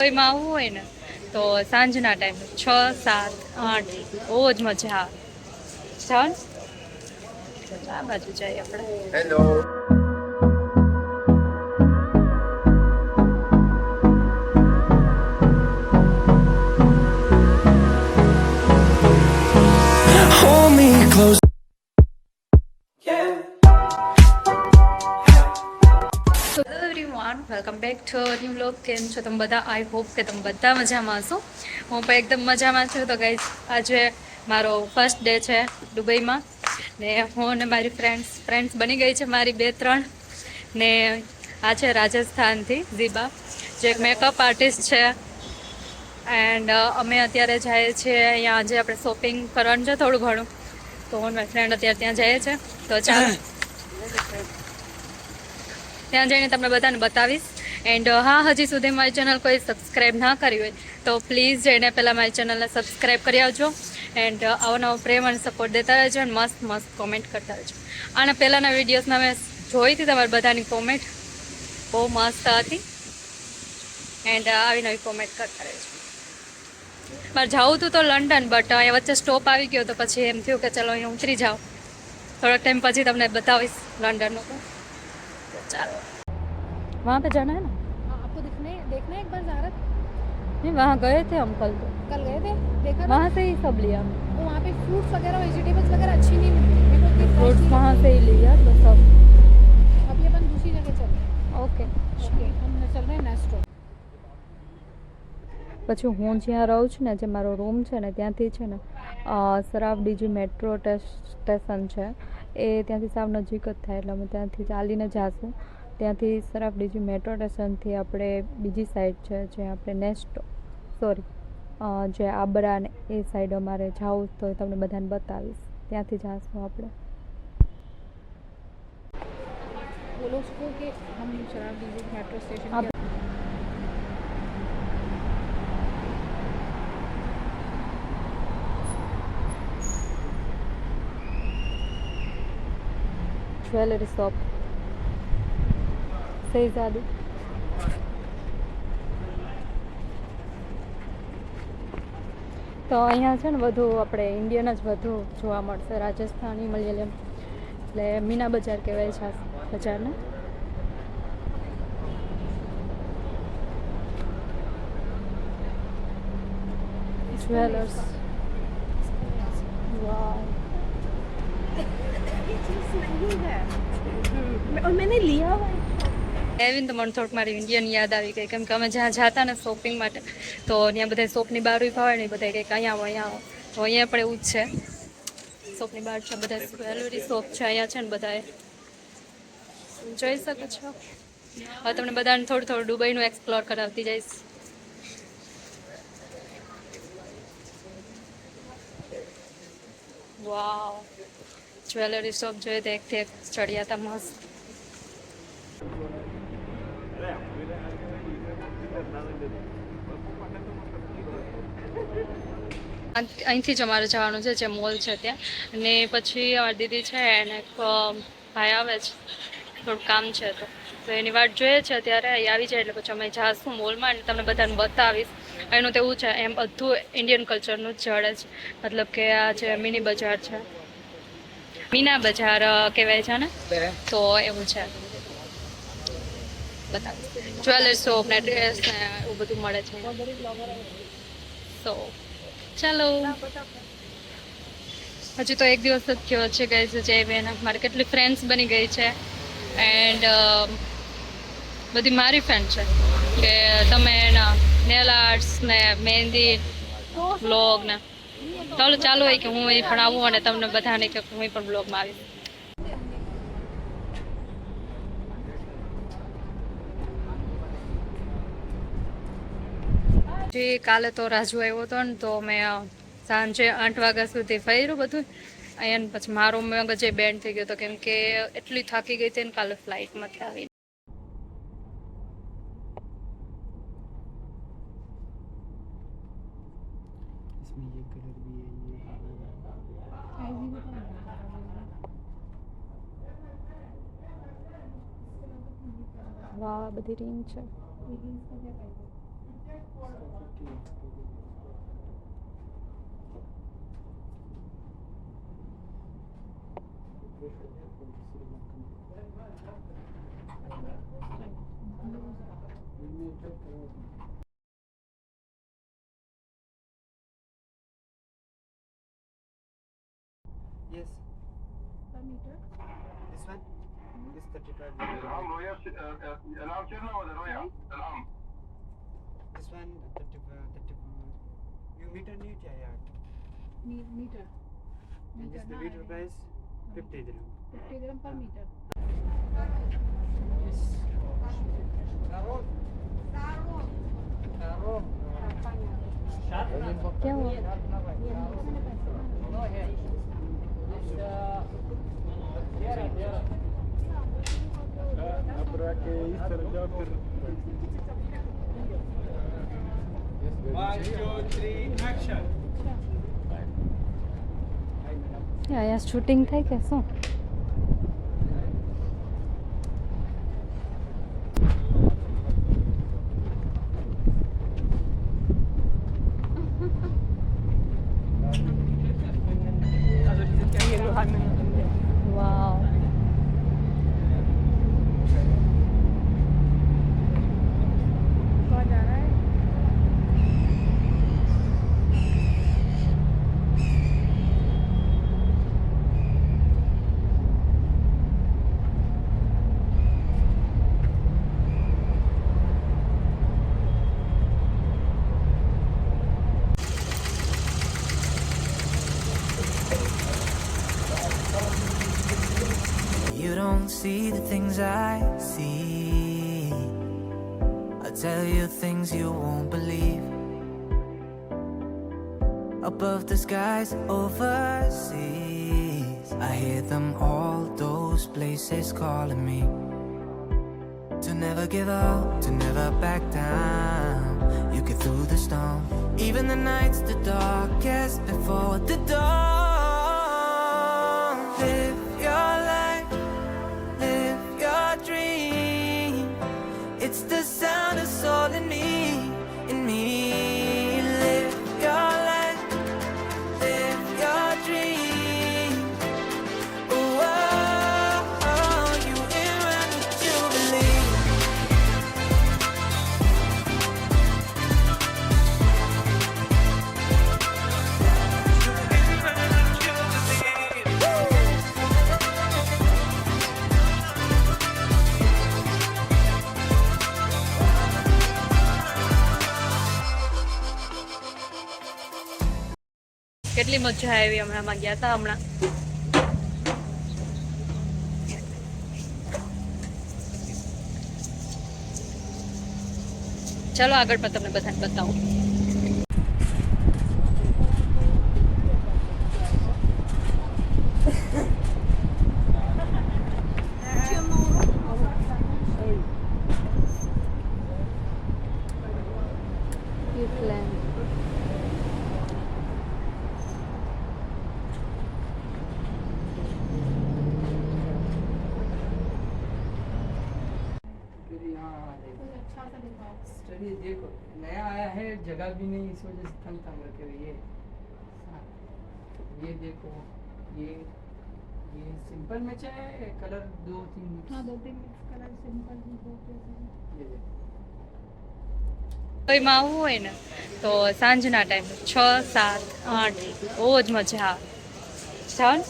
દુબઈમાં આવવું હોય ને, તો સાંજના ટાઈમે છ, સાત, આઠ, બહુ જ મજા આવે. જાઓ? આ બાજુ જઈએ આપણે. Everyone welcome back to new blog કેમ છો તમે બધા? આઈ હોપ કે તમે બધા મજામાં હશો. હું પણ એકદમ મજામાં છું. તો ગાઈઝ આજે મારો ફર્સ્ટ ડે છે દુબઈમાં. ને હું ને મારી ફ્રેન્ડ્સ ફ્રેન્ડ્સ બની ગઈ છે મારી બે ત્રણ. ને આ છે રાજસ્થાનથી ઝીબા, જે એક મેકઅપ આર્ટિસ્ટ છે. એન્ડ અમે અત્યારે જઈએ છીએ અહીંયા. આજે આપણે શોપિંગ કરવાનું છે થોડું ઘણું. તો હું મારી ફ્રેન્ડ અત્યારે ત્યાં જઈએ છે તો ચાલો. ત્યાં જઈને તમને બધાને બતાવીશ. એન્ડ હા, હજી સુધી મારી ચેનલ કોઈ સબસ્ક્રાઈબ ના કરી હોય, તો પ્લીઝ જઈને પહેલાં મારી ચેનલને સબસ્ક્રાઈબ કરી આવજો. એન્ડ આવો નવો પ્રેમ અને સપોર્ટ દેતા રહેજો અને મસ્ત મસ્ત કોમેન્ટ કરતા રહેજો. અને પહેલાંના વિડીયોઝમાં મેં જોઈ હતી તમારી બધાની કોમેન્ટ બહુ મસ્ત હતી. એન્ડ આવી નવી કોમેન્ટ કરતા રહેજો. મારે જવું હતું તો લંડન બટ અહીંયા વચ્ચે સ્ટોપ આવી ગયો તો પછી એમ થયું કે ચલો અહીંયા ઉતરી જાઓ. થોડાક ટાઈમ પછી તમને બતાવીશ લંડનનું चलो वहाँ पे जाना है ना हाँ, आपको दिखने देखना है एक बार ज़ारत नहीं वहाँ गए थे हम कल तो कल गए थे देखा था वहाँ से ही सब लिया हमने तो वहाँ पे फ्रूट्स वगैरह वेजिटेबल्स वगैरह अच्छी नहीं मिलती मेरे को इतनी fresh फ्रूट्स नहीं वहाँ लगती। से ही लिया तो सब अभी अपन दूसरी जगह चल रहे हैं ओके ओके हम चल रहे हैं नेस्टो પછી હું જ્યાં રહું છું ને જે મારો રૂમ છે ને ત્યાંથી છે ને અ, સરાવડીજી મેટ્રો સ્ટેશન છે એ ત્યાંથી સાવ નજીક જ થાય એટલે અમે ત્યાંથી ચાલીને જાશું ત્યાંથી સરાફડીજી મેટ્રો સ્ટેશનથી આપણે બીજી સાઈડ છે જે આપણે નેસ્ટ સોરી જે આબરા ને એ સાઈડ અમારે જવું તો તમને બધાને બતાવીશ. ત્યાંથી જઈશું આપણે. બોલો છો કે metro station jewellery shop શહેજાદી તો અહીંયા છે ને વધુ આપણે ઇન્ડિયન જ વધુ જોવા મળશે રાજસ્થાની મલયાલમ એટલે મીના બજાર કહેવાય છે આ બજારને જ્વેલર્સ વાવ और मैंने लिया हुआ है એવીને તો મને થોડુંક મારી ઇન્ડિયન યાદ આવી ગઈ. કેમ કે અમે જ્યાં જતા ને શોપિંગ માટે, તો ત્યાં બધા શોપની બહાર ઊભા હોય ને બધા કંઈક અહીંયા આવો અહીંયા આવો. તો અહીંયા પણ એવું જ છે. શોપની બહાર છે, બધા જ્વેલરી શોપ છે, અહીંયા છે ને બધાએ જોઈ શકો છો. હવે તમને બધાને થોડું થોડું દુબઈનું એક્સપ્લોર કરાવતી જઈશ. વાવ જ્વેલરી શોપ જોઈએ તો એકથી એક ચડ્યા હતા મસ્ત અહીં- અહીંથી જ અમારે જવાનું છે જે મોલ છે ત્યાં. અને પછી અમારી દીદી છે એને એક ભાઈ આવે છે. થોડું કામ છે તો. તો એની વાટ જોઈએ છે ત્યારે અહીં આવી જાય એટલે પછી અમે જાશું મોલમાં અને તમને બધાને બતાવીશ. એનું તો એવું છે એમ બધું ઇન્ડિયન કલ્ચરનું જ જડે છે. મતલબ કે આ જે મિની બજાર છે. મીના બજાર કહેવાય છે ને? તો એવું છે. બતાવીશ. જ્વેલરી શોપ ને ડ્રેસ ને એવું બધું મળે છે. સો ચાલો. હજી તો એક દિવસ જ થયો છે ગઈ જય બેન મારી કેટલી ફ્રેન્ડ્સ બની ગઈ છે. એન્ડ બધી મારી ફ્રેન્ડ છે. કે તમે એના નેલ આર્ટ્સ ને મહેંદી બ્લોગ ને. ચાલો ચાલો હોય કે હું અહીં પણ આવું અને તમને બધાને કે હું પણ બ્લોગમાં આવીશ. જે, કાલે તો રાજુ આવ્યો હતો ને તો મેં સાંજે આઠ વાગ્યા સુધી ફર્યું બધું. અહીંયા પછી મારો મગજ બેન્ડ થઈ ગયો હતો કેમ કે એટલી થાકી ગઈ હતી ને કાલે ફ્લાઇટમાંથી આવી વાહ, બધી રીંગ છે. Yes. One meter? This one? Mm -hmm. This 35 meter. Alarm Roya. Uh, uh, alarm Chirna was Royal? Alarm. This one 35. 35. You meter need या यार? Me- meter. And this the na meter hai. price 50 dirham. 50 dirham per meter. Yes. Carol. Carol. क्या हुआ One, two, three, action. અહીંયા shooting થાય કે શું? See the things I see. I tell you things you won't believe. Above the skies overseas, I hear them all, those places calling me. To never give up, to never back down. You get through the storm, even the nights the darkest before the dawn. કેટલી મજા આવી હમણાં ગયા હતા હમણાં. ચલો આગળ પણ તમને બધાને બતાવું. स्टडी देखो नया आया है जगह भी नहीं इस वजह से तंग तंग रखे हुए ये हाँ, ये देखो ये ये सिंपल में चाहे कलर दो तीन mix? हाँ दो तीन मिक्स कलर सिंपल दो ये देखो કોઈમાં આવવું હોય ને તો સાંજના ટાઈમ છ સાત આઠ બહુ જ મજા આવે જાઓ ને?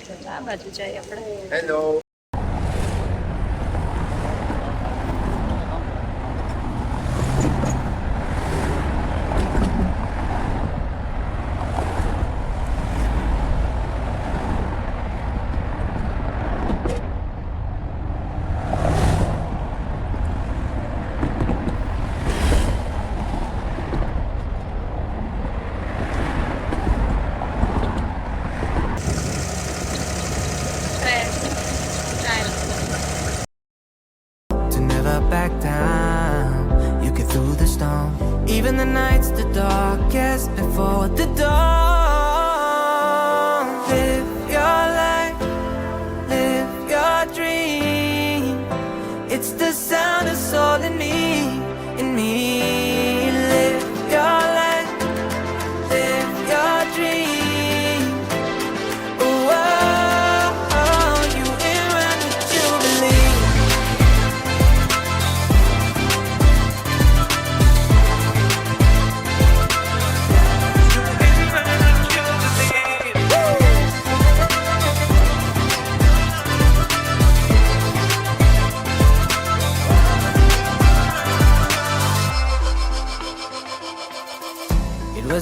ચલો, આ બાજુ જઈએ આપણે to It's the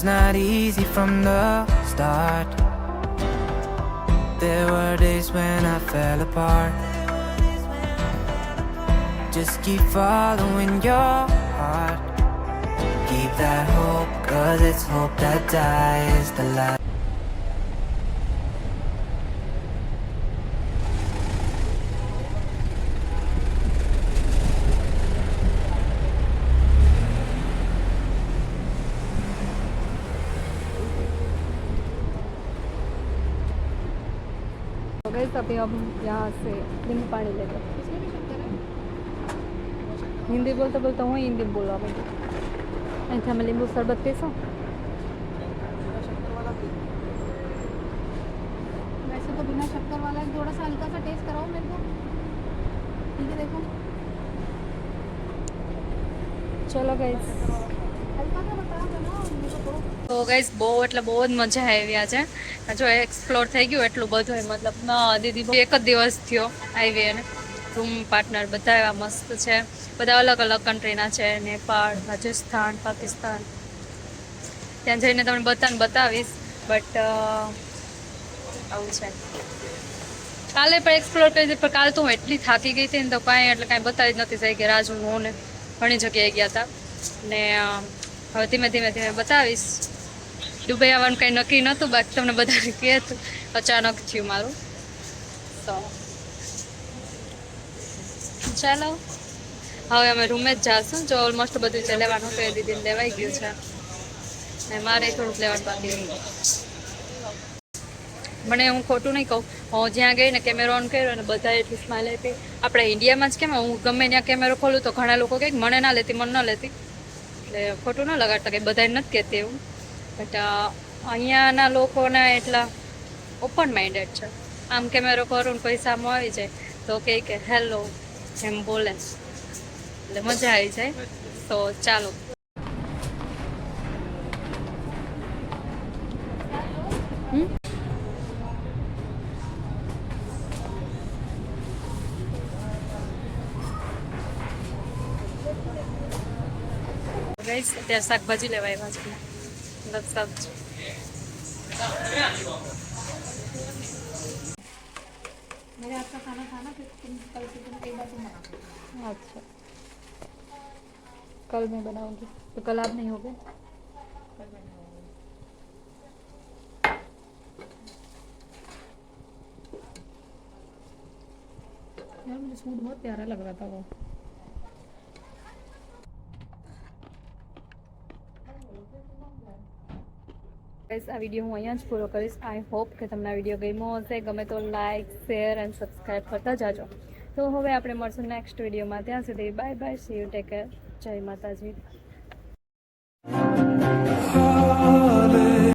not easy from the start. There were days when I fell apart. Just keep following your heart. Keep that hope, cause it's hope that dies the last. Guys अभी हम यहाँ से नींबू पानी ले हैं हिंदी बोलते बोलते हूँ हिंदी बोलो अभी अच्छा मैं नींबू शरबत पी। सौ तो थोड़ा सा हल्का सा टेस्ट कराओ मेरे को। ठीक है देखो। चलो गाइस તો ગઈસ બહુ એટલે બહુ જ મજા આવી આજે જો એક્સપ્લોર થઈ ગયું એટલું બધું મતલબ, ના, દીદી એક જ દિવસ થયો આવી અને રૂમ પાર્ટનર બધા એવા મસ્ત છે. બધા અલગ અલગ કન્ટ્રીના છે, નેપાળ, રાજસ્થાન, પાકિસ્તાન. ત્યાં જઈને તમને બધાને બતાવીશ બટ આવું છે. કાલે પણ એક્સપ્લોર કરી હતી પણ કાલે તો હું એટલી થાકી ગઈ હતી ને તો કાંઈ એટલે કાંઈ બતાવી જ નથી થઈ કે રાજુ હું ને ઘણી જગ્યાએ ગયા હતા. ને હવે ધીમે ધીમે ધીમે બતાવીશ. દુબઈ આવવાનું કંઈ નક્કી નહોતું, બાકી તમને બધાને કહેતું અચાનક થયું મારું. તો ચાલો, હવે અમે રૂમે જ જાશું. જો ઓલમોસ્ટ બધું જે લેવાનું તો એ દીદીને લેવાઈ ગયું છે. ને મારે થોડુંક લેવાનું બાકી મને હું ખોટું નહીં કહું. હું જ્યાં ગઈ ને કેમેરો ઓન કર્યો અને બધા એટલી સ્માઇલ આપી. આપણે ઇન્ડિયામાં જ કેમ, હું ગમે ત્યાં કેમેરો ખોલું તો ઘણા લોકો કહે મને ના લેતી, મને ન લેતી. એટલે ખોટું ન લગાડતા કે બધાને નથી કહેતી એવું. બટ અહીંયાના લોકોના એટલા ઓપન માઇન્ડેડ છે. આમ કેમેરો કરું ને કોઈ સામો આવી જાય, તો કહે કે હેલો એમ બોલે. એટલે મજા આવી જાય. તો ચાલો. ગઈશ અત્યારે શાકભાજી લેવા આવ્યા છે મતલબ સબ્જી मेरे हाथ का खाना खाना फिर तुम कल से तुम एक बार तुम बना अच्छा कल मैं बनाऊंगी तो कल आप नहीं होगे यार मुझे सूट बहुत प्यारा लग रहा था वो ગાઈસ આ વીડિયો હું અહીંયા જ પૂરો કરીશ. આઈ હોપ કે તમને આ વીડિયો ગમ્યો હશે. ગમે તો લાઇક શેર એન્ડ સબસ્ક્રાઈબ કરતા જાજો. તો હવે આપણે મળશું નેક્સ્ટ વિડીયોમાં. ત્યાં સુધી bye bye see you take care જય માતાજી.